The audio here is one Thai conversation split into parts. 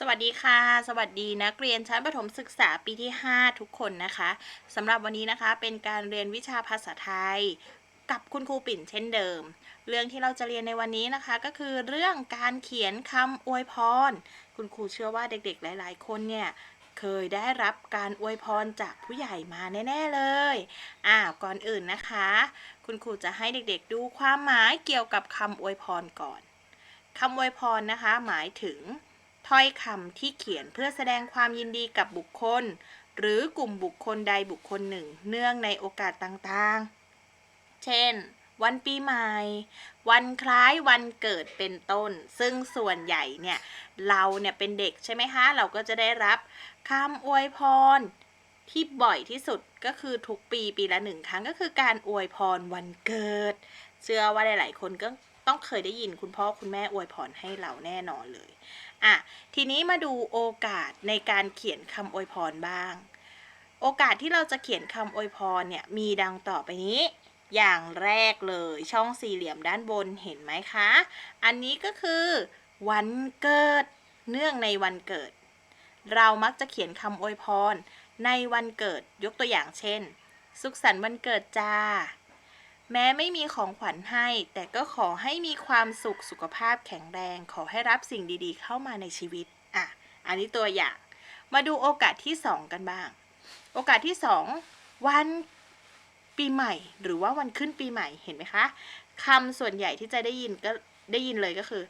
สวัสดีค่ะ สวัสดีนักเรียนชั้นประถมศึกษาปีที่ 5 ทุกคนนะคะสำหรับวันนี้นะคะเป็นการเรียนวิชาภาษาไทย กับคุณครูปิ่นเช่นเดิม เรื่องที่เราจะเรียนในวันนี้นะคะ ก็คือเรื่องการเขียนคำอวยพร คุณครูเชื่อว่าเด็กๆ หลาย ๆ คนเนี่ยเคยได้รับการอวยพรจากผู้ใหญ่มาแน่ๆเลย อ่า ก่อนอื่นนะคะ คุณครูจะให้เด็กๆ ดูความหมายเกี่ยวกับคำอวยพรก่อนคำอวยพรนะคะ หมายถึง ถ้อยคำที่เขียนเพื่อแสดงความยินดีกับบุคคล หรือกลุ่มบุคคลใดบุคคลหนึ่ง เนื่องในโอกาสต่างๆ เช่น วันปีใหม่ วันคล้ายวันเกิดเป็นต้น ซึ่งส่วนใหญ่เนี่ย เราเนี่ยเป็นเด็กใช่ไหมคะ เราก็จะได้รับคำอวยพรที่บ่อยที่สุดก็คือทุกปีปีละหนึ่งครั้งก็คือการอวยพรวันเกิด เชื่อว่าหลาย ๆ คนก็ต้องเคยได้ยินคุณพ่อคุณแม่อวยพรให้เราแน่นอนเลย อะทีนี้มาดูโอกาสในการเขียนคำอวยพรบ้าง โอกาสที่เราจะเขียนคำอวยพรเนี่ยมีดังต่อไปนี้ อย่างแรกเลยช่องสี่เหลี่ยมด้านบนเห็นไหมคะ อันนี้ก็คือวันเกิดเนื่องในวันเกิด เรามักจะเขียนคำอวยพรในวันเกิดยกตัวอย่างเช่น สุขสันต์วันเกิดจ้า แม้ไม่มีของขวัญให้ แต่ก็ขอให้มีความสุขสุขภาพแข็งแรง ขอให้รับสิ่งดีๆ เข้ามาในชีวิตอะอันนี้ตัวอย่าง มาดูโอกาสที่ 2 กันบ้าง โอกาสที่ 2 วันปีใหม่ หรือว่าวันขึ้นปีใหม่เห็นไหมคะคำส่วนใหญ่ที่จะได้ยินก็ได้ยินเลยก็คือ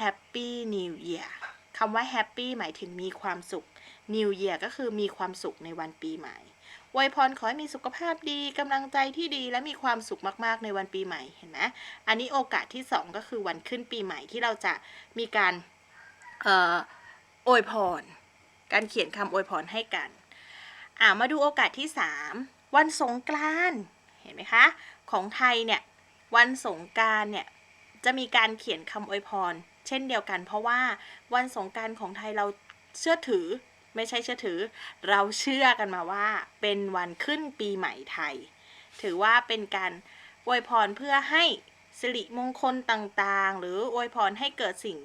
Happy New Year คำว่า Happy หมายถึงมีความสุข New Year ก็คือมีความสุขในวันปีใหม่อวยพรขอให้มีสุขภาพดีกำลังใจที่ดีและมีความสุขมากๆในวันปีใหม่เห็นไหมอันนี้โอกาสที่ 2 ก็คือวันขึ้นปีใหม่ที่เราจะมีการเอ่ออวยพร การเขียนคำอวยพรให้กันอ่ามาดูโอกาสที่ 3 วันสงกรานต์เห็นไหมคะ ของไทยเนี่ยวันสงกรานต์เนี่ยจะมีการเขียนคำอวยพร เช่นเดียวกัน เพราะว่าวันสงกรานต์ของไทยเราเชื่อถือ ไม่ใช่เชื่อถือ เราเชื่อกันมาว่าเป็นวันขึ้นปีใหม่ไทย ถือว่าเป็นการอวยพรเพื่อให้สิริมงคลต่างๆ หรืออวยพรให้เกิดสิ่ง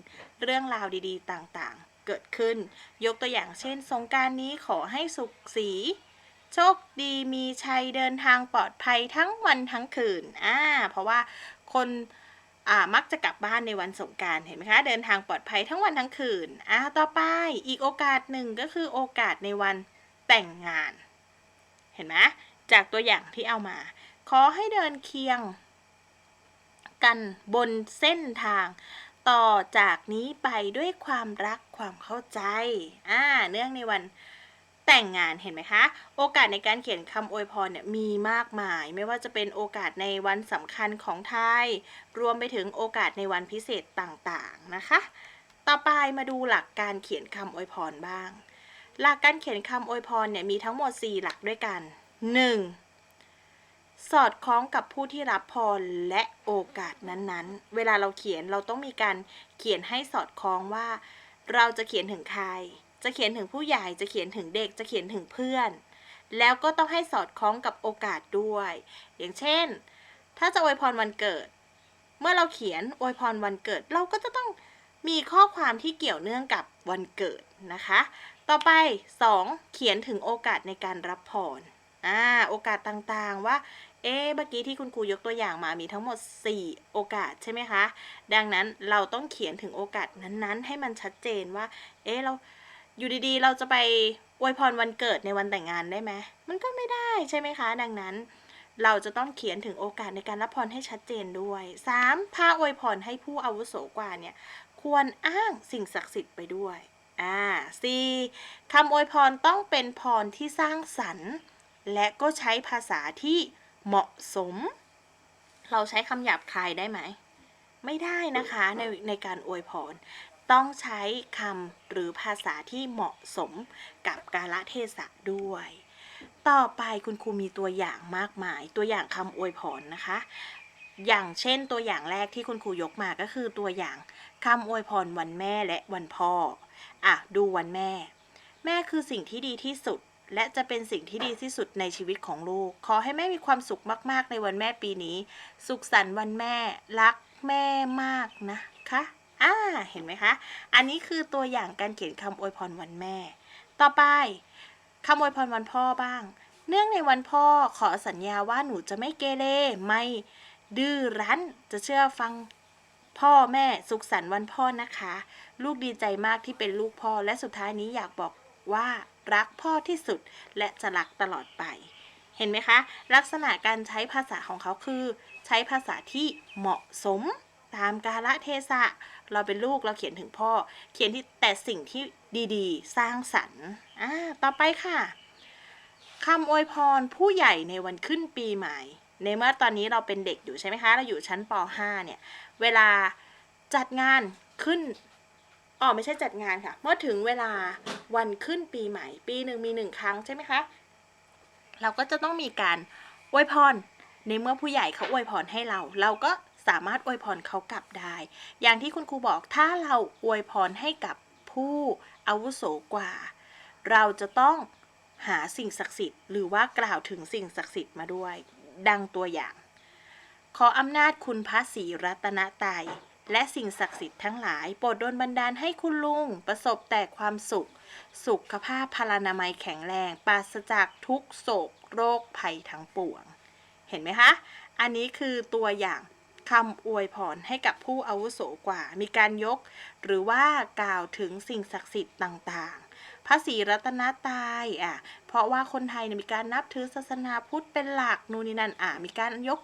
เรื่องราวดีๆ ต่างๆ เกิดขึ้น ยกตัวอย่างเช่น สงการนี้ขอให้สุขสี โชคดีมีชัยเดินทางปลอดภัยทั้งวันทั้งคืนอ่าเพราะว่าคน มักจะกลับบ้านในวันสงการเห็นไหมคะ เดินทางปลอดภัยทั้งวันทั้งคืนอ่าต่อไปอีกโอกาสหนึ่งก็คือโอกาสในวันแต่งงาน เห็นไหมจากตัวอย่างที่เอามา ขอให้เดินเคียง กันบนเส้นทาง ต่อจากนี้ไปด้วยความรักความเข้าใจอ่าเนื่องในวัน แต่งงานเห็นไหมคะ โอกาสในการเขียนคำอวยพรเนี่ยมีมากมาย ไม่ว่าจะเป็นโอกาสในวันสำคัญของไทย รวมไปถึงโอกาสในวันพิเศษต่างๆนะคะ ต่อไปมาดูหลักการเขียนคำอวยพรบ้าง หลักการเขียนคำอวยพรเนี่ยมีทั้งหมด 4 หลักด้วยกัน 1. สอดคล้องกับผู้ที่รับพรและโอกาสนั้นๆ เวลาเราเขียนเราต้องมีการเขียนให้สอดคล้องว่า เราจะเขียนถึงใคร จะเขียนถึงผู้ใหญ่จะเขียนถึงเด็กจะเขียนถึงเพื่อน แล้วก็ต้องให้สอดคล้องกับโอกาสด้วย อย่างเช่น ถ้าจะอวยพรวันเกิด เมื่อเราเขียนอวยพรวันเกิดเราก็จะต้องมีข้อความที่เกี่ยวเนื่องกับวันเกิดนะคะ ต่อไป 2. เขียนถึงโอกาสในการรับพรอ่าโอกาสต่างๆว่า เอ๊เมื่อกี้ที่คุณครูยกตัวอย่างมามีทั้งหมด 4 โอกาสใช่ไหมคะ ดังนั้นเราต้องเขียนถึงโอกาสนั้นๆ ให้มันชัดเจนว่า เอ๊เรา อยู่ดีๆ เราจะไปอวยพรวันเกิดในวันแต่งงานได้ไหมมันก็ไม่ได้ใช่ไหมคะ ดังนั้น เราจะต้องเขียนถึงโอกาสในการรับพรให้ชัดเจนด้วย 3. ถ้าอวยพรให้ผู้อาวุโสกว่าเนี่ยควรอ้างสิ่งศักดิ์สิทธิ์ไปด้วยอ่า 4. คำอวยพรต้องเป็นพรที่สร้างสรรค์ และก็ใช้ภาษาที่เหมาะสม เราใช้คำหยาบคายได้ไหม ไม่ได้นะคะในในการอวยพร ต้องใช้คำหรือภาษาที่เหมาะสมกับกาลเทศะด้วย ต่อไปคุณครูมีตัวอย่างมากมาย ตัวอย่างคำอวยพรนะคะ อย่างเช่นตัวอย่างแรกที่คุณครูยกมาก็คือตัวอย่างคำอวยพรวันแม่และวันพ่อ อะ ดูวันแม่ แม่คือสิ่งที่ดีที่สุดและจะเป็นสิ่งที่ดีที่สุดในชีวิตของลูก ขอให้แม่มีความสุขมาก ๆ ในวันแม่ปีนี้ สุขสันต์วันแม่ รักแม่มากนะคะ อ่า เห็นไหมคะ อันนี้คือตัวอย่างการเขียนคำอวยพรวันแม่ ต่อไปคำอวยพรวันพ่อบ้าง เนื่องในวันพ่อขอสัญญาว่าหนูจะไม่เกเร ไม่ดื้อรั้น จะเชื่อฟังพ่อแม่สุขสันต์วันพ่อนะคะ ลูกดีใจมากที่เป็นลูกพ่อ และสุดท้ายนี้อยากบอกว่ารักพ่อที่สุดและจะรักตลอดไป เห็นไหมคะ ลักษณะการใช้ภาษาของเขาคือ ใช้ภาษาที่เหมาะสม ตามกาลเทศะ เราเป็นลูกเราเขียนถึงพ่อ เขียนที่แต่สิ่งที่ดีๆ สร้างสรรค์อ่าต่อไปค่ะคำอวยพรผู้ใหญ่ในวันขึ้นปีใหม่ ในเมื่อตอนนี้เราเป็นเด็กอยู่ใช่ไหมคะ เราอยู่ชั้นป .5 เนี่ย เวลาจัดงานขึ้นอ๋อไม่ใช่จัดงานค่ะ เมื่อถึงเวลาวันขึ้นปีใหม่ ปีหนึ่งมีหนึ่งครั้งใช่ไหมคะ เราก็จะต้องมีการอวยพร ในเมื่อผู้ใหญ่เขาอวยพรให้เรา เราก็ สามารถอวยพรเขากลับได้ อย่างที่คุณครูบอกถ้าเราอวยพรให้กับผู้อาวุโสกว่า เราจะต้องหาสิ่งศักดิ์สิทธิ์หรือว่ากล่าวถึงสิ่งศักดิ์สิทธิ์มาด้วย ดังตัวอย่าง ขออำนาจคุณพระศรีรัตนตรัยและสิ่งศักดิ์สิทธิ์ทั้งหลาย โปรดดลบันดาลให้คุณลุง ประสบแต่ความสุข สุขภาพพลานามัยแข็งแรงปราศจากทุกโศก โรคภัยทั้งปวง เห็นไหมคะ อันนี้คือตัวอย่าง คำอวยพรให้กับผู้อาวุโสกว่า มีการยก หรือว่ากล่าวถึงสิ่งศักดิ์สิทธิ์ต่างๆ พระศรีรัตนตรัยอะ เพราะว่าคนไทยเนี่ยมีการนับถือศาสนาพุทธเป็นหลักนู่นนี่นั่น อะ มีการยก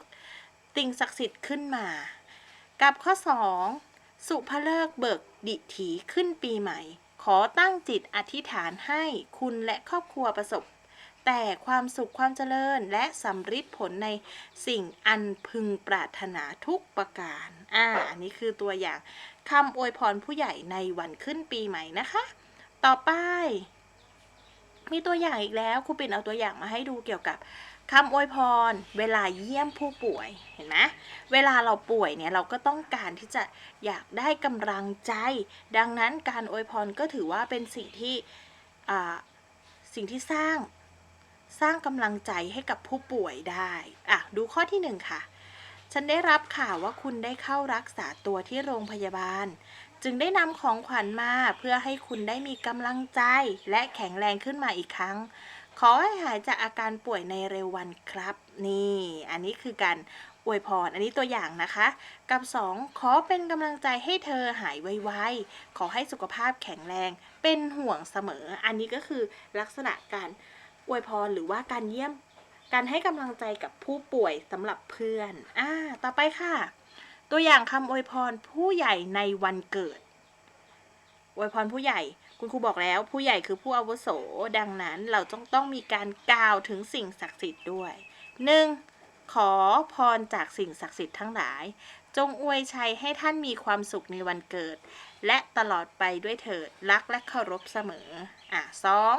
สิ่งศักดิ์สิทธิ์ขึ้นมา กับข้อ 2 สุภเลิกเบิกดิถีขึ้นปีใหม่ ขอตั้งจิตอธิษฐานให้คุณและครอบครัวประสบ แต่ความสุขความเจริญและสำฤทธิ์ผลในสิ่งอันพึงปรารถนาทุกประการ อ่า อันนี้คือตัวอย่างคำอวยพรผู้ใหญ่ในวันขึ้นปีใหม่นะคะ ต่อไป มีตัวอย่างอีกแล้วครูปิ่นเอาตัวอย่างมาให้ดูเกี่ยวกับคำอวยพร เวลาเยี่ยมผู้ป่วยเห็นไหมเวลาเราป่วยเนี่ยเราก็ต้องการที่จะอยากได้กำลังใจ ดังนั้นการอวยพรก็ถือว่าเป็นสิ่งที่อ่าสิ่งที่สร้าง สร้างกำลังใจให้กับผู้ป่วยได้อะดูข้อที่หนึ่งค่ะ ฉันได้รับข่าวว่าคุณได้เข้ารักษาตัวที่โรงพยาบาล จึงได้นำของขวัญมาเพื่อให้คุณได้มีกำลังใจและแข็งแรงขึ้นมาอีกครั้ง ขอให้หายจากอาการป่วยในเร็ววันครับ นี่ อันนี้คือการอวยพร อันนี้ตัวอย่างนะคะ กับ 2 ขอเป็นกำลังใจให้เธอหายไวๆ ขอให้สุขภาพแข็งแรง เป็นห่วงเสมอ อันนี้ก็คือลักษณะการ อวยพรหรือว่าการเยี่ยม การให้กำลังใจกับผู้ป่วยสำหรับเพื่อน อ่า ต่อไปค่ะ ตัวอย่างคำอวยพรผู้ใหญ่ในวันเกิด อวยพรผู้ใหญ่ คุณครูบอกแล้ว ผู้ใหญ่คือผู้อาวุโส ดังนั้นเราต้องต้องมีการกล่าวถึงสิ่งศักดิ์สิทธิ์ด้วยหนึ่งขอพรจากสิ่งศักดิ์สิทธิ์ทั้งหลาย จงอวยชัยให้ท่านมีความสุขในวันเกิด และตลอดไปด้วยเถิดรักและเคารพเสมอ อะสอง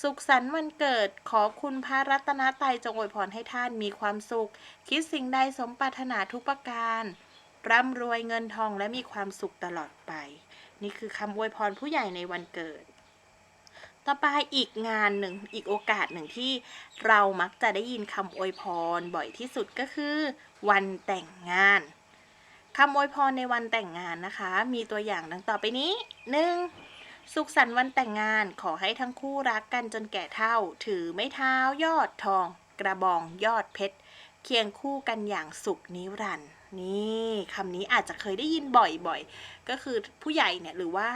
สุขสันต์วันเกิดขอคุณพระรัตนตรัยจงอวยพรให้ท่านมีความสุข คิดสิ่งใดสมปรารถนาทุกประการ ร่ำรวยเงินทองและมีความสุขตลอดไป นี่คือคำอวยพรผู้ใหญ่ในวันเกิดต่อไปอีกงานหนึ่งอีกโอกาสหนึ่งที่เรามักจะได้ยินคำอวยพรบ่อยที่สุดก็คือ วันแต่งงาน คำอวยพรในวันแต่งงานนะคะ มีตัวอย่างดังต่อไปนี้หนึ่งสุขสันต์วันแต่งงานขอให้ทั้งคู่รักกันจนแก่เท่า ถือไม้เท้ายอดทอง กระบองยอดเพชรเคียงคู่กันอย่างสุขนิรันดร์นี่คำนี้อาจจะเคยได้ยินบ่อยๆ ก็คือผู้ใหญ่เนี่ยหรือว่า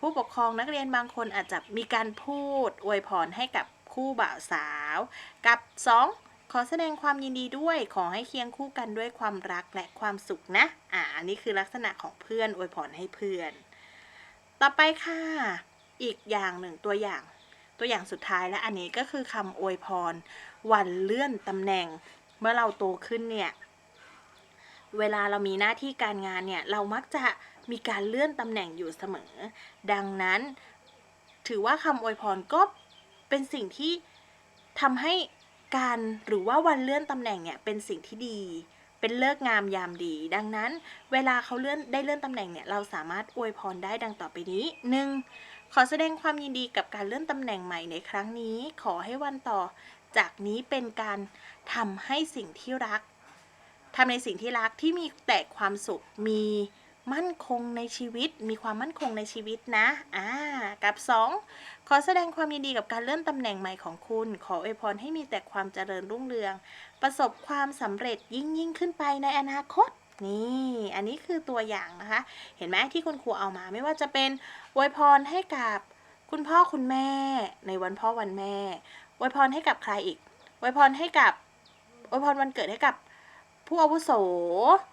ผู้ปกครองนักเรียนบางคนอาจจะมีการพูดอวยพรให้กับคู่บ่าวสาว กับ 2 อแสดงความยินดีด้วย ขอให้เคียงคู่กันด้วยความรักและความสุขนะ อ่าอันนี้คือลักษณะของเพื่อนอวยพรให้เพื่อน ต่อไปค่ะ อีกอย่างหนึ่งตัวอย่าง ตัวอย่างสุดท้ายและอันนี้ก็คือคำอวยพร วันเลื่อนตำแหน่ง เมื่อเราโตขึ้นเนี่ย เวลาเรามีหน้าที่การงานเนี่ย เรามักจะมีการเลื่อนตำแหน่งอยู่เสมอ ดังนั้น ถือว่าคำอวยพรก็เป็นสิ่งที่ทำให้ การหรือว่าวันเลื่อนตำแหน่งเนี่ยเป็นสิ่งที่ดี เป็นเลิกงามยามดี ดังนั้น เวลาเขาเลื่อนได้เลื่อนตำแหน่งเนี่ยเราสามารถอวยพรได้ดังต่อไปนี้ 1. ขอแสดงความยินดีกับการเลื่อนตำแหน่งใหม่ในครั้งนี้ ขอให้วันต่อจากนี้เป็นการทำให้สิ่งที่รักทำในสิ่งที่รักที่มีแต่ความสุขมี มั่นคงในชีวิต มีความมั่นคงในชีวิตนะอ่ากับ 2 ขอแสดงความยินดีกับการเลื่อนตำแหน่งใหม่ของคุณ ขออวยพรให้มีแต่ความเจริญรุ่งเรือง ประสบความสำเร็จยิ่งยิ่งขึ้นไปในอนาคตนี่ อันนี้คือตัวอย่างนะคะ เห็นไหมที่คุณครูเอามาไม่ว่าจะเป็นอวยพรให้กับคุณพ่อคุณแม่ ในวันพ่อวันแม่อวยพรให้กับใครอีกอวยพรให้กับอวยพรวันเกิดให้กับ ผู้อาวุโส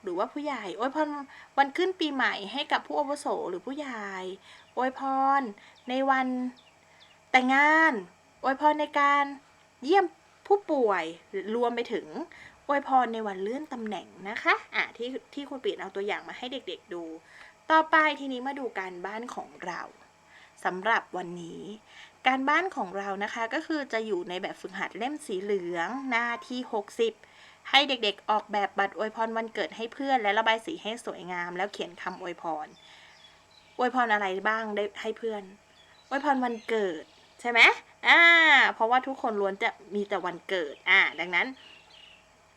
หรือว่าผู้ใหญ่อวยพรวันขึ้นปีใหม่ให้กับผู้อาวุโสหรือผู้ใหญ่อวยพร ในวันแต่งงานอวยพรในการเยี่ยมผู้ป่วยรวมไปถึงอวยพรในวันเลื่อนตำแหน่งนะคะอะที่ที่คุณปีนเอาตัวอย่างมาให้เด็กๆดู ต่อไปทีนี้มาดูการบ้านของเราสำหรับวันนี้ การบ้านของเรานะคะก็คือจะอยู่ในแบบฝึกหัดเล่มสีเหลืองหน้าที่ 60 ให้เด็กๆ ออกแบบบัตรอวยพรวันเกิดให้เพื่อน และระบายสีให้สวยงาม แล้วเขียนคำอวยพร อวยพรอะไรบ้างได้ให้เพื่อน อวยพรวันเกิดใช่ไหมอ่า เพราะว่าทุกคนล้วนจะมีแต่วันเกิด อ่า ดังนั้น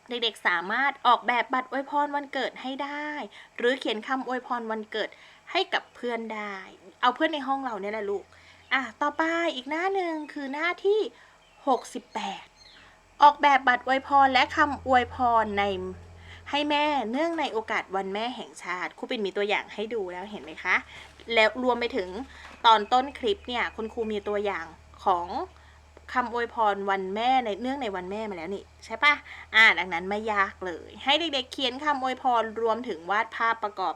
เด็กๆ สามารถออกแบบบัตรอวยพรวันเกิดให้ได้ หรือเขียนคำอวยพรวันเกิดให้กับเพื่อนได้ เอาเพื่อนในห้องเราเนี่ยแหละลูก อะ ต่อไปอีกหน้าหนึ่งคือหน้าที่ 68 ออกแบบบัตรอวยพรและคำอวยพรในให้แม่เนื่องในโอกาสวันแม่แห่งชาติครูปิ่นมีตัวอย่างให้ดูแล้วเห็นไหมคะ แล้วรวมไปถึงตอนต้นคลิปเนี่ยคุณครูมีตัวอย่างของคำอวยพรวันแม่ในเนื่องในวันแม่มาแล้วนี่ใช่ปะอ่าดังนั้นไม่ยากเลย ให้เด็กๆเขียนคำอวยพรรวมถึงวาดภาพประกอบ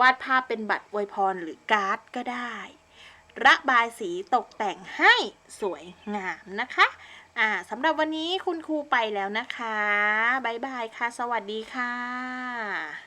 วาดภาพเป็นบัตรอวยพรหรือการ์ดก็ได้ ระบายสีตกแต่งให้สวยงามนะคะ อ่าสำหรับวันนี้คุณครูไปแล้วนะคะ บ๊ายบายค่ะ สวัสดีค่ะ